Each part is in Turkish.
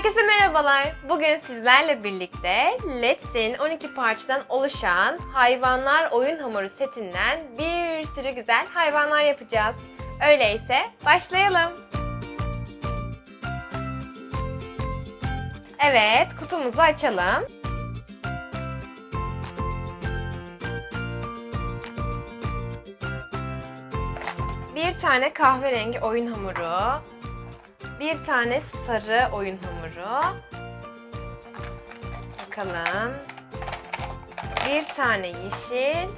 Herkese merhabalar. Bugün sizlerle birlikte Let's'in 12 parçadan oluşan hayvanlar oyun hamuru setinden bir sürü güzel hayvanlar yapacağız. Öyleyse başlayalım. Evet, kutumuzu açalım. Bir tane kahverengi oyun hamuru, bir tane sarı oyun hamuru. Bakalım. Bir tane yeşil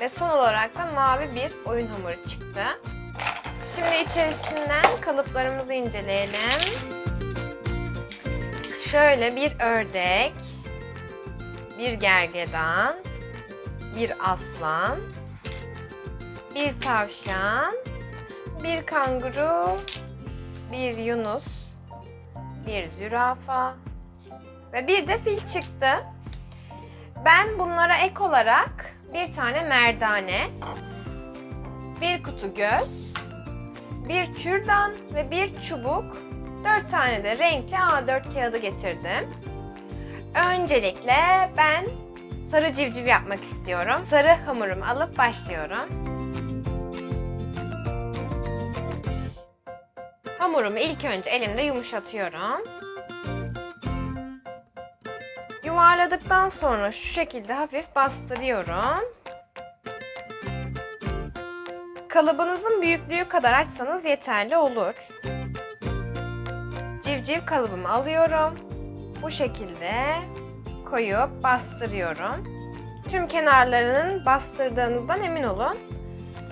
ve son olarak da mavi bir oyun hamuru çıktı. Şimdi içerisinden kalıplarımızı inceleyelim. Şöyle bir ördek, bir gergedan, bir aslan, bir tavşan, bir kanguru, bir yunus, bir zürafa ve bir de fil çıktı. Ben bunlara ek olarak bir tane merdane, bir kutu göz, bir kürdan ve bir çubuk, dört tane de renkli A4 kağıdı getirdim. Öncelikle ben sarı civciv yapmak istiyorum. Sarı hamurumu alıp başlıyorum. Hamurumu ilk önce elimde yumuşatıyorum. Yuvarladıktan sonra şu şekilde hafif bastırıyorum. Kalıbınızın büyüklüğü kadar açsanız yeterli olur. Civciv kalıbımı alıyorum. Bu şekilde koyup bastırıyorum. Tüm kenarlarının bastırdığınızdan emin olun.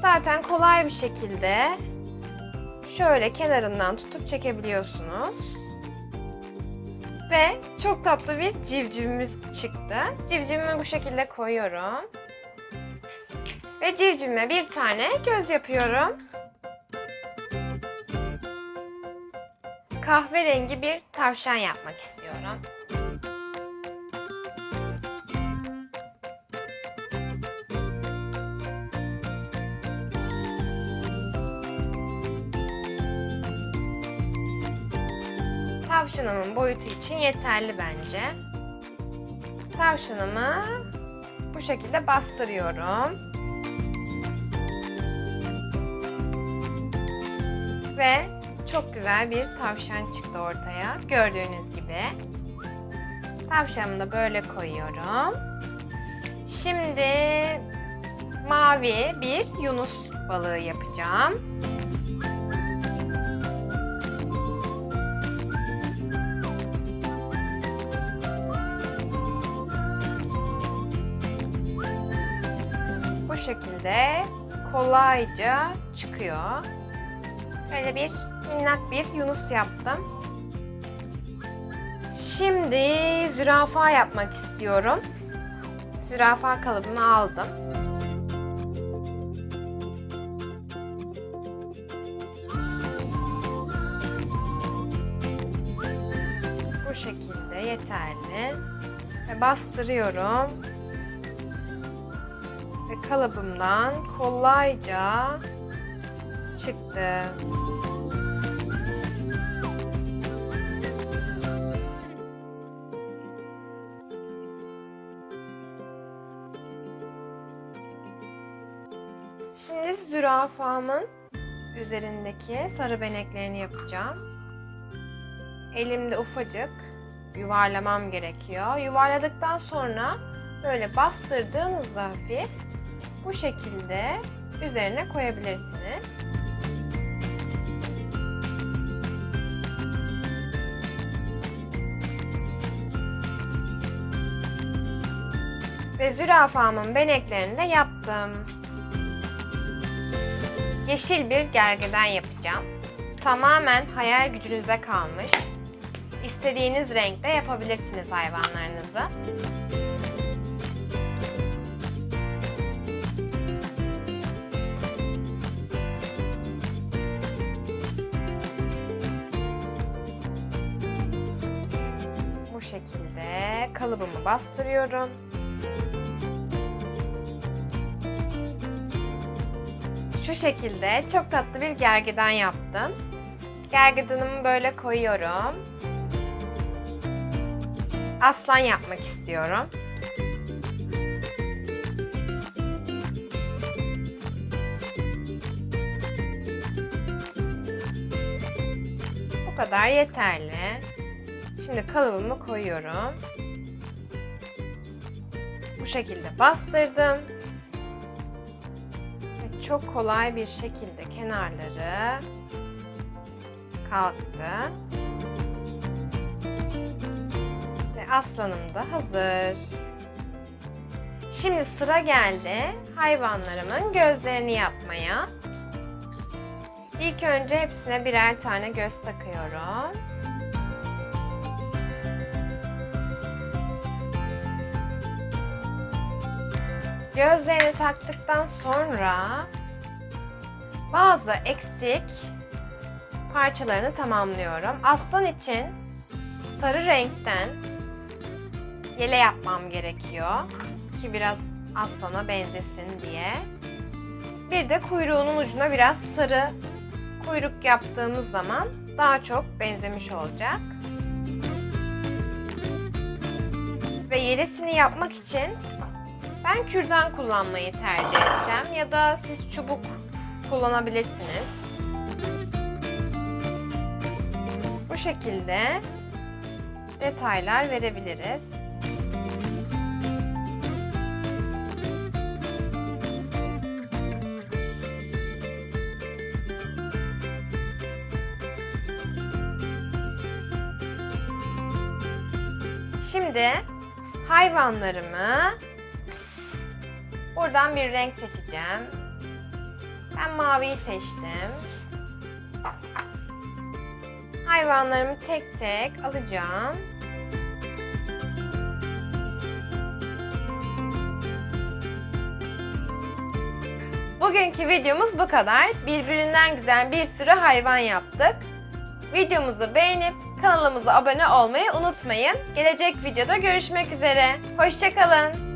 Zaten kolay bir şekilde şöyle kenarından tutup çekebiliyorsunuz. Ve çok tatlı bir civcivimiz çıktı. Civcivimi bu şekilde koyuyorum. Ve civcivime bir tane göz yapıyorum. Kahverengi bir tavşan yapmak istiyorum. Tavşanımın boyutu için yeterli bence. Tavşanımı bu şekilde bastırıyorum. Ve çok güzel bir tavşan çıktı ortaya. Gördüğünüz gibi. Tavşanımı da böyle koyuyorum. Şimdi mavi bir yunus balığı yapacağım. Şekilde kolayca çıkıyor. Böyle bir minnak bir yunus yaptım. Şimdi zürafa yapmak istiyorum. Zürafa kalıbımı aldım. Bu şekilde yeterli. Ve bastırıyorum ve kalıbımdan kolayca çıktı. Şimdi zürafamın üzerindeki sarı beneklerini yapacağım. Elimde ufacık yuvarlamam gerekiyor. Yuvarladıktan sonra böyle bastırdığınızda hafif bu şekilde üzerine koyabilirsiniz. Ve zürafamın beneklerini de yaptım. Yeşil bir gergeden yapacağım. Tamamen hayal gücünüze kalmış. İstediğiniz renkte yapabilirsiniz hayvanlarınızı. Şekilde kalıbımı bastırıyorum. Şu şekilde çok tatlı bir gergedan yaptım. Gergedanımı böyle koyuyorum. aslan yapmak istiyorum. Bu kadar yeterli. Şimdi kalıbımı koyuyorum. Bu şekilde bastırdım. Ve çok kolay bir şekilde kenarları kalktı. Ve aslanım da hazır. Şimdi sıra geldi hayvanlarımın gözlerini yapmaya. İlk önce hepsine birer tane göz takıyorum. Gözlerini taktıktan sonra bazı eksik parçalarını tamamlıyorum. Aslan için sarı renkten yele yapmam gerekiyor ki biraz aslana benzesin diye. Bir de kuyruğunun ucuna biraz sarı kuyruk yaptığımız zaman daha çok benzemiş olacak. Ve yelesini yapmak için ben kürdan kullanmayı tercih edeceğim ya da siz çubuk kullanabilirsiniz. Bu şekilde detaylar verebiliriz. Şimdi hayvanlarımı buradan bir renk seçeceğim. Ben maviyi seçtim. Hayvanlarımı tek tek alacağım. Bugünkü videomuz bu kadar. Birbirinden güzel bir sürü hayvan yaptık. Videomuzu beğenip kanalımıza abone olmayı unutmayın. Gelecek videoda görüşmek üzere. Hoşçakalın.